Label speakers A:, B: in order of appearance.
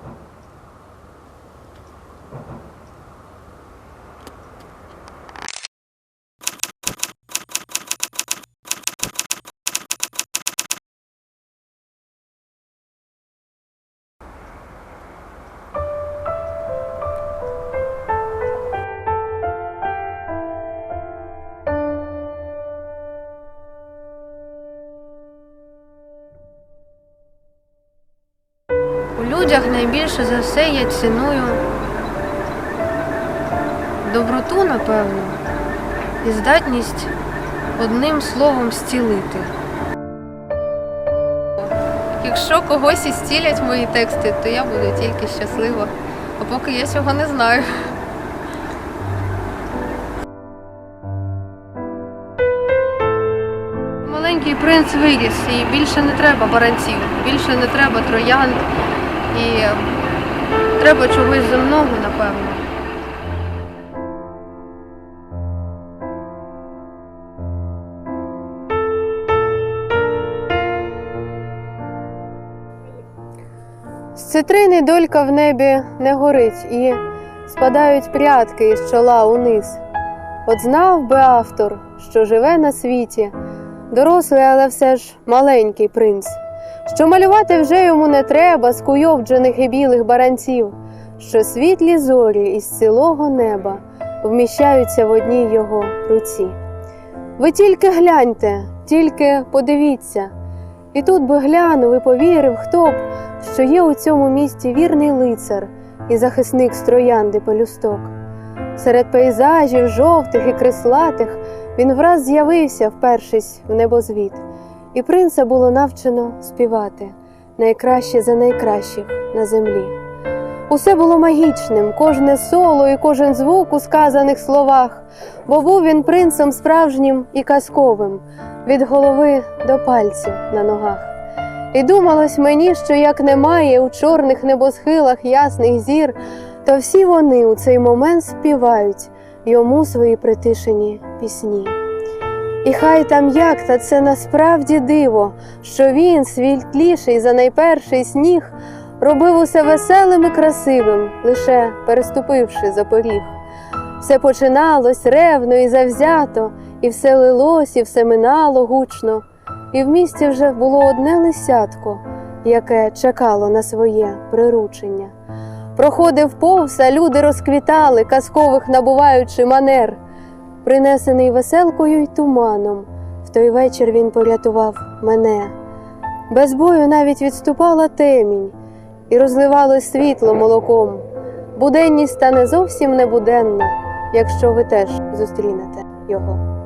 A: Thank you. Людях найбільше за все я ціную доброту, напевно, і здатність одним словом зцілити. Якщо когось і зцілять мої тексти, то я буду тільки щаслива. А поки я цього не знаю. Маленький принц виріс, і більше не треба баранців, більше не треба троянд, і треба чогось земного, напевно. З цитрини долька в небі не горить і спадають прядки із чола униз. От знав би автор, що живе на світі, дорослий, але все ж маленький принц, що малювати вже йому не треба з куйовджених і білих баранців, що світлі зорі із цілого неба вміщаються в одній його руці. Ви тільки гляньте, тільки подивіться, і тут би глянув і повірив, хто б, що є у цьому місті вірний лицар і захисник з троянди пелюсток. Серед пейзажів жовтих і крислатих він враз з'явився, впершись в небозвід, і принца було навчено співати найкраще за найкращих на землі. Усе було магічним, кожне соло і кожен звук у сказаних словах, бо був він принцем справжнім і казковим, від голови до пальців на ногах. І думалось мені, що як немає у чорних небосхилах ясних зір, то всі вони у цей момент співають йому свої притишені пісні. І хай там як, та це насправді диво, що він, світліший за найперший сніг, робив усе веселим і красивим, лише переступивши за поріг. Все починалось ревно і завзято, і все лилось, і все минало гучно, і в місті вже було одне лисятко, яке чекало на своє приручення. Проходив повз, а люди розквітали, казкових набуваючи манер. Принесений веселкою й туманом, в той вечір він порятував мене. Без бою навіть відступала темінь і розливалось світло молоком. Буденність стане зовсім небуденна, якщо ви теж зустрінете його.